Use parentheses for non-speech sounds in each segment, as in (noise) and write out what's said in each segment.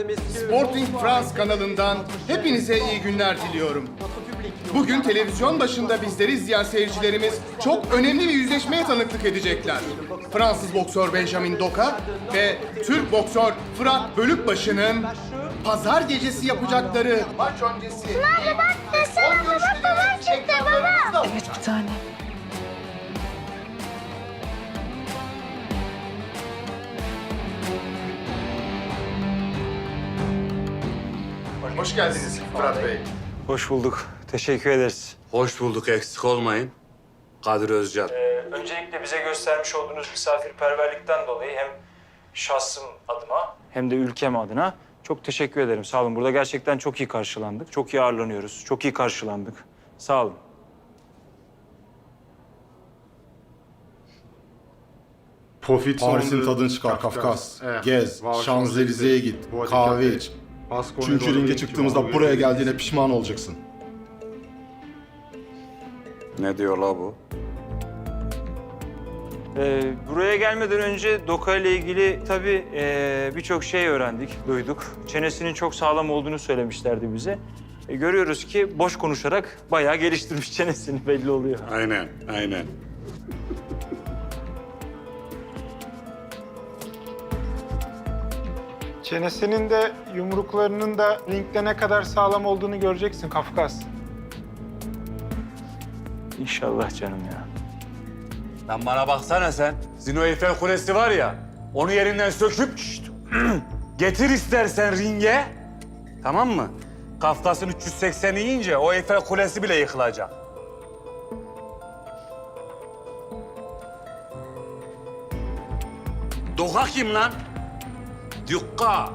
Sporting France kanalından hepinize iyi günler diliyorum. Bugün televizyon başında bizleri izleyen seyircilerimiz çok önemli bir yüzleşmeye tanıklık edecekler. Fransız boksör Benjamin Doka ve Türk boksör Fırat Bölükbaşı'nın pazar gecesi yapacakları maç öncesi... Baba bak desene baba babam çıktı baba. Evet bir tane. Hoş geldiniz Fırat Bey. Hoş bulduk. Teşekkür ederiz. Hoş bulduk eksik olmayın. Kadir Özcan. Ee, öncelikle bize göstermiş olduğunuz misafirperverlikten dolayı hem şahsım adıma hem de ülkem adına çok teşekkür ederim. Sağ olun. Burada gerçekten çok iyi karşılandık. Çok iyi ağırlanıyoruz. Çok iyi karşılandık. Sağ olun. Profit Paris'in tadını çıkar Kafkas. Gez, Şanzelize'ye git, kahve iç. Çünkü ringe çıktığımızda buraya geldiğine pişman olacaksın. Ne diyor la bu? Ee, buraya gelmeden önce Doka ile ilgili tabii ee, birçok şey öğrendik, duyduk. Çenesinin çok sağlam olduğunu söylemişlerdi bize. E, görüyoruz ki boş konuşarak bayağı geliştirmiş çenesini belli oluyor. Aynen, aynen. Çenesinin de yumruklarının da ringde ne kadar sağlam olduğunu göreceksin Kafkas. İnşallah canım ya. Lan bana baksana sen. Zino Eiffel Kulesi var ya, onu yerinden söküp şşt, (clears throat) getir istersen ringe. Tamam mı? Kafkas'ın 380'i yiyince o Eiffel Kulesi bile yıkılacak. Doka kim lan? Dükka.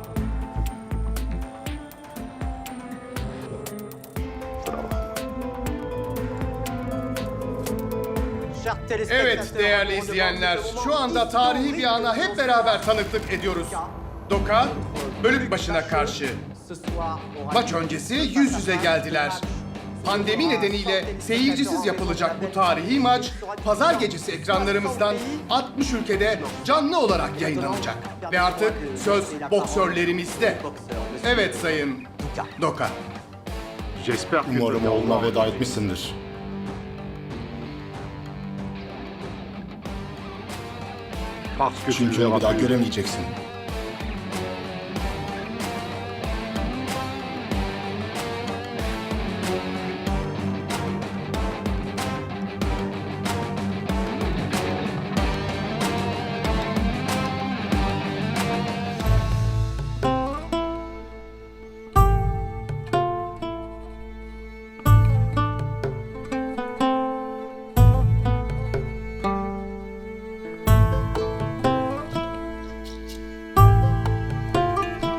Evet değerli izleyenler, şu anda tarihi bir ana hep beraber tanıklık ediyoruz. Doka, Bölükbaşı'na karşı. Maç öncesi yüz yüze geldiler. Pandemi nedeniyle seyircisiz yapılacak bu tarihi maç, pazar gecesi ekranlarımızdan 60 ülkede canlı olarak yayınlanacak. Ve artık söz boksörlerimizde. Evet sayın Doka. Umarım oğluna veda etmişsindir. Çünkü onu bir daha göremeyeceksin.